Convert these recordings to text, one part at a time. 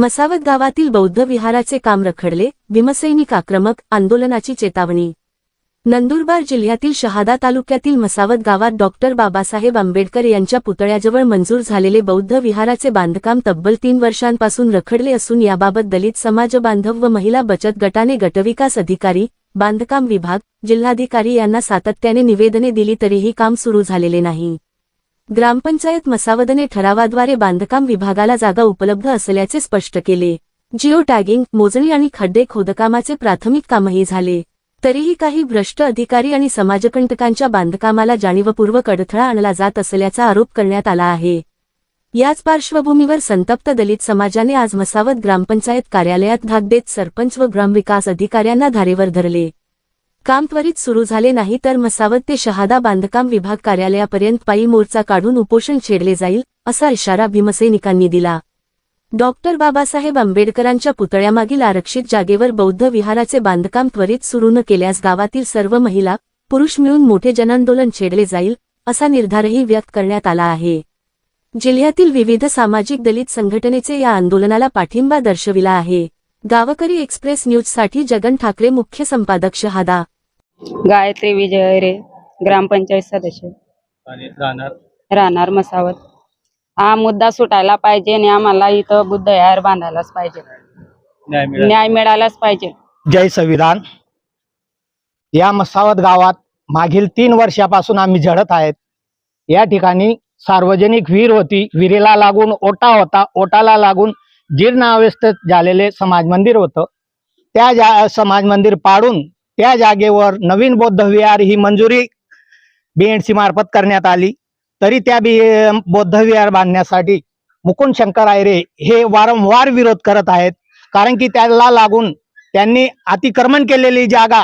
मसावत गावातील बौद्ध विहाराचे काम रखडले भीमसैनिक आक्रमक आंदोलनाची चेतावणी. नंदुरबार जिल्ह्यातील शहादा तालुक्यातील मसावत गावात डॉक्टर बाबासाहेब आंबेडकर यांच्या पुतळ्याजवळ मंजूर झालेले बौद्ध विहाराचे बांधकाम तब्बल तीन वर्षांपासून रखडले असून याबाबत दलित समाज बांधव व महिला बचत गटाने गटविकास अधिकारी बांधकाम विभाग जिल्हाधिकारी यांना सातत्याने निवेदने दिली तरीही काम सुरू झालेले नाही. ग्रामपंचायत मसावदने ठरावाद्वारे बांधकाम विभागाला जागा उपलब्ध असल्याचे स्पष्ट केले. जिओ टॅगिंग मोजणी आणि खड्डे खोदकामाचे प्राथमिक कामही झाले. तरीही काही भ्रष्ट अधिकारी आणि समाजकंटकांच्या बांधकामाला जाणीवपूर्वक अडथळा आणला जात असल्याचा आरोप करण्यात आला आहे. याच पार्श्वभूमीवर संतप्त दलित समाजाने आज मसावत ग्रामपंचायत कार्यालयात धाक देत सरपंच व ग्रामविकास अधिकाऱ्यांना धारेवर धरले. काम त्वरित सुरू झाले नाही तर मसावत ते शहादा बांधकाम विभाग कार्यालयापर्यंत पायी मोर्चा काढून उपोषण छेडले जाईल असा इशारा भीमसैनिकांनी दिला. डॉक्टर बाबासाहेब आंबेडकरांच्या पुतळ्यामागील आरक्षित जागेवर बौद्ध विहाराचे बांधकाम त्वरित सुरू न केल्यास गावातील सर्व महिला पुरुष मिळून मोठे जनांदोलन छेडले जाईल असा निर्धारही व्यक्त करण्यात आला आहे. जिल्ह्यातील विविध सामाजिक दलित संघटनेचे या आंदोलनाला पाठिंबा दर्शविला आहे. गावकरी एक्सप्रेस न्यूजसाठी जगन ठाकरे मुख्य संपादक शहादा. गायत्री विजय रे ग्रामपंचायत सदस्य. आणि राहणार? राहणार मसावत. हा मुद्दा सुटायला पाहिजे आणि आम्हाला इथं बुद्ध यार बांधायलाच पाहिजे. न्याय मिळाला. न्याय मिळालाच पाहिजे. जय संविधान. या मसावत गावात मागील तीन वर्षापासून आम्ही झडत आहेत. या ठिकाणी सार्वजनिक विहीर होती विहिरीला लागून ओटा होता ओटाला लागून जीर्णावस्थेत झालेले समाज मंदिर होतं. त्या जा समाज मंदिर पाडून त्या जागेवर नवीन बौद्ध विहार ही मंजुरी बीएनसी मार्फत करण्यात आली. तरी त्या बी बौद्ध विहार बांधण्यासाठी मुकुंद शंकर आयरे हे वारंवार विरोध करत आहेत. कारण की त्याला लागून त्यांनी अतिक्रमण केलेली जागा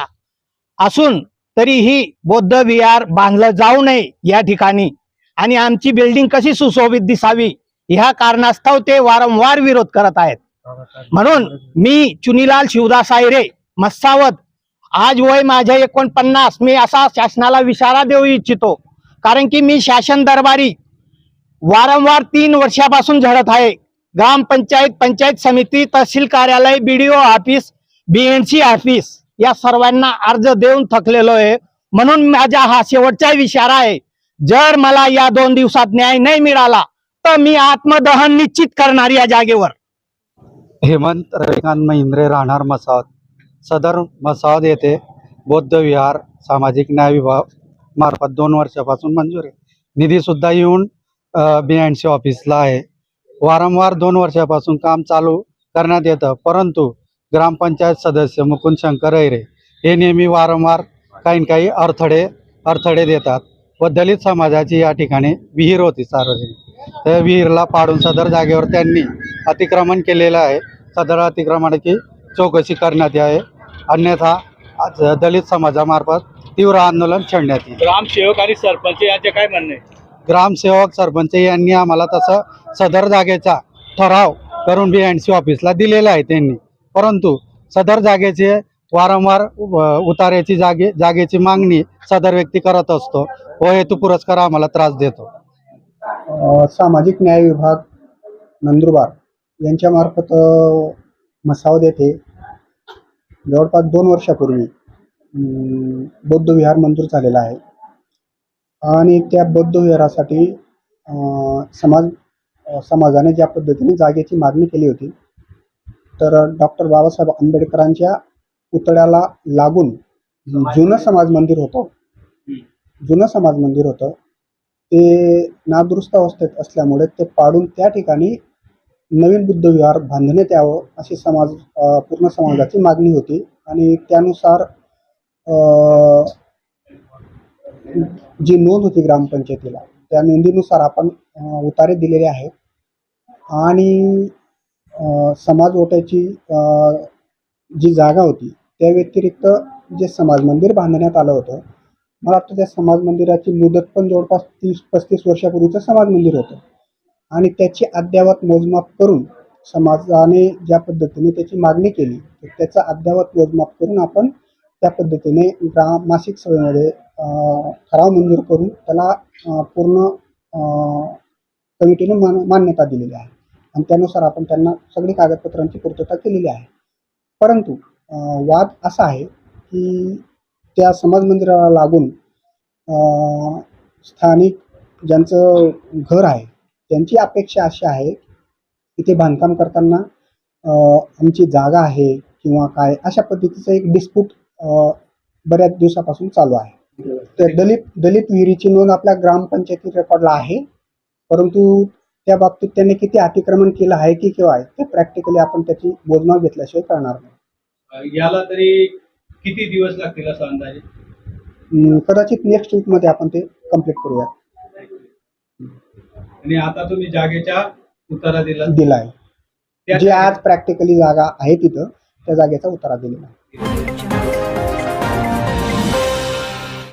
असून तरीही बौद्ध विहार बांधलं जाऊ नये या ठिकाणी. आणि आमची बिल्डिंग कशी सुशोभित दिसावी ह्या कारणास्तव ते वारंवार विरोध करत आहेत. म्हणून मी चुनीलाल शिवदास आयरे मस्सावत आज वय माझ्या एकोणपन्नास मी असा शासनाला विचारा देऊ इच्छितो. कारण की मी शासन दरबारी वारंवार तीन वर्षापासून झडत आहे. ग्रामपंचायत पंचायत समिती तहसील कार्यालय बीडीओ ऑफिस बीएनसी ऑफिस या सर्वांना अर्ज देऊन थकलेलो आहे. म्हणून माझा हा शेवटचा विचार आहे. जर मला या दोन दिवसात न्याय नाही मिळाला तर मी आत्मदहन निश्चित करणार या जागेवर. हेमंत रविकांत महिंद्रे राहणार मसावत सदर मसावत येथे बौद्ध विहार सामाजिक न्याय विभाग मार्फत दोन वर्षापासून मंजूर आहे. निधी सुद्धा येऊन बी एन सी ऑफिसला आहे. वारंवार दोन वर्षापासून काम चालू करण्यात येतं परंतु ग्रामपंचायत सदस्य मुकुंद शंकर अहिरे हे नेहमी वारंवार काही काही अडथळे अडथळे देतात व दलित समाजाची या ठिकाणी विहीर होती सार्वजनिक. त्या विहीरला पाडून सदर जागेवर त्यांनी अतिक्रमण केलेलं आहे. सदर अतिक्रमणाची चौकशी करण्यात यावे. अन्यथा आज दलित समाजामार्फत तीव्र आंदोलन छेडण्यात येईल. ग्रामसेवक आणि सरपंच यांचे काय म्हणणे? ग्रामसेवक सरपंच यांनी आम्हाला तसं सदर जागेचा ठराव करून बी एन सी ऑफिसला दिलेला आहे त्यांनी. परंतु सदर जागेचे वारंवार उतार्याची जागे जागेची मागणी सदर व्यक्ती करत असतो. व हेतू पुरस्कार आम्हाला त्रास देतो. सामाजिक न्याय विभाग नंदुरबार यांच्यामार्फत मसावद येथे जवळपास दोन वर्षापूर्वी बौद्ध विहार मंजूर झालेला आहे. आणि त्या बौद्ध विहारासाठी समाज समाजाने ज्या पद्धतीने जागेची मागणी केली होती तर डॉक्टर बाबासाहेब आंबेडकरांच्या पुतळ्याला लागून जुनं समाज मंदिर होतं. जुनं समाज मंदिर होतं. ते नादुरुस्त अवस्थेत असल्यामुळे ते पाडून त्या ठिकाणी नवीन बुद्ध विहार बांधण्यात यावं अशी समाज पूर्ण समाजाची मागणी होती. आणि त्यानुसार जी नोंद होती ग्रामपंचायतीला त्या नोंदीनुसार आपण उतारे दिलेले आहेत. आणि समाज ओट्याची जी जागा होती त्या व्यतिरिक्त जे समाज मंदिर बांधण्यात आलं होतं मला वाटतं त्या समाज मंदिराची मुदत पण जवळपास तीस पस्तीस वर्षापूर्वीचं समाज मंदिर होतं. आणि त्याची अद्ययावत मोजमाप करून समाजाने ज्या पद्धतीने त्याची मागणी केली तर त्याचा अद्ययावत मोजमाप करून आपण त्या पद्धतीने ग्राम मासिक सभेमध्ये ठराव मंजूर करून त्याला पूर्ण कमिटीने मान मान्यता दिलेली आहे. आणि त्यानुसार आपण त्यांना सगळी कागदपत्रांची पूर्तता केलेली आहे. परंतु वाद असा आहे की त्या समाज मंदिराला लागून स्थानिक ज्यांचं घर आहे त्यांची अपेक्षा अशी आहे इथे बांधकाम करताना आमची जागा आहे किंवा काय अशा पद्धतीचं एक डिस्प्यूट बऱ्याच दिवसापासून चालू आहे. तर दलित दलित विहिरीची नोंद आपल्या ग्रामपंचायती रेकॉर्डला आहे. परंतु त्या बाबतीत त्यांनी किती अतिक्रमण केलं आहे की किंवा आहे ते प्रॅक्टिकली आपण त्याची मोजमाप घेतल्याशिवाय करणार नाही. याला तरी किती दिवस लागतील असं अंदाजे? अं, कदाचित नेक्स्ट वीकमध्ये आपण ते कंप्लीट करूया आणि आता तुम्ही जागेच्या उतारा दिला. दिला आहे त्या जे आज प्रॅक्टिकली जागा आहे तिथं त्या जागेचा उतारा दिलेला आहे.